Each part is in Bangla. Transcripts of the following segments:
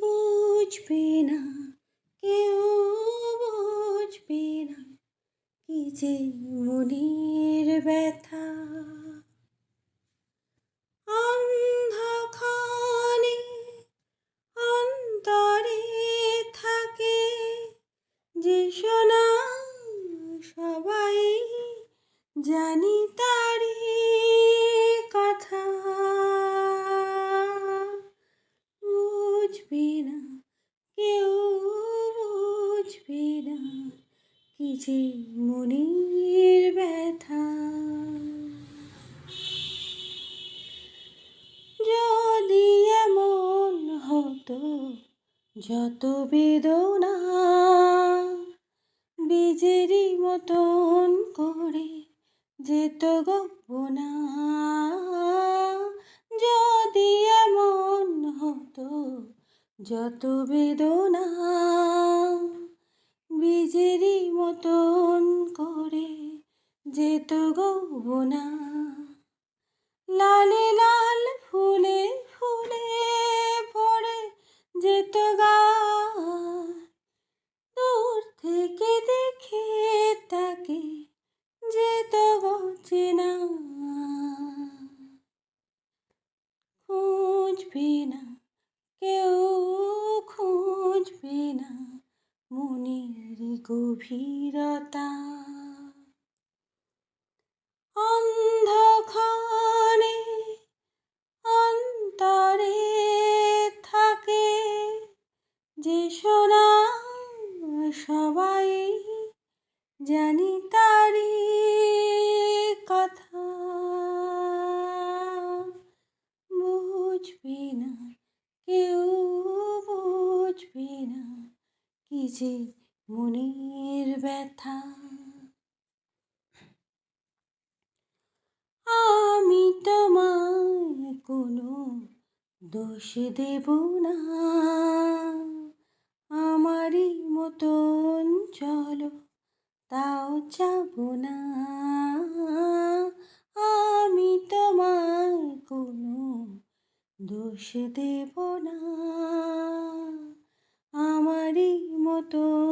বুঝবে না, কেউ বুঝবে না কি যে মনের ব্যথা। অন্ধখানে অন্তরে থাকে যে সোনা সবাই জানি কি যে মনের ব্যথা। যদি এমন হতো, যত বেদনা বীজেরই মতন করে যেত গোপনা। যদি এমন হতো, যত বেদনা যেত গোপনা লালে লাল ফুলে ফুলে পড়ে যেত গায় দূর থেকে দেখে তাকে যেত চেনা। খুঁজবে না, কেউ খুঁজবে না মনের গভীরতা। যে সোনা সবাই জানি তারি কথা। বুঝবে না, কেউ বুঝবে না কি যে মনের ব্যথা। আমি তোমায় কোনো দোষ দেব না। মতন চলো তাও যাব না। আমি তোমার কোনো দোষ দেব না। আমারই মতন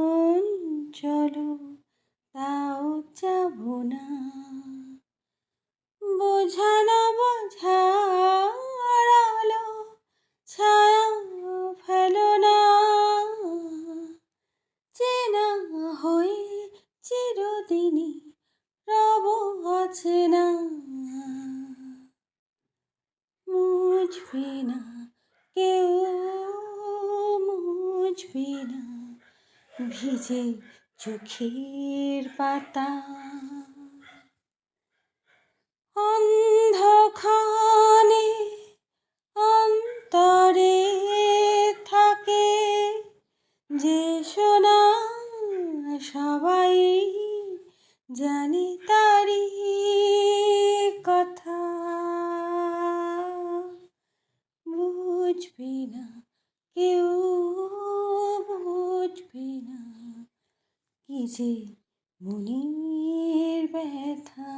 না, কেউ মুছবে না। ভিজে চোখের পাতা। অন্ধখানে অন্তরে থাকে যে সোনা, সবাই জানি তারি বুঝবে না কেউ বুঝবে না কি যে মনের ব্যথা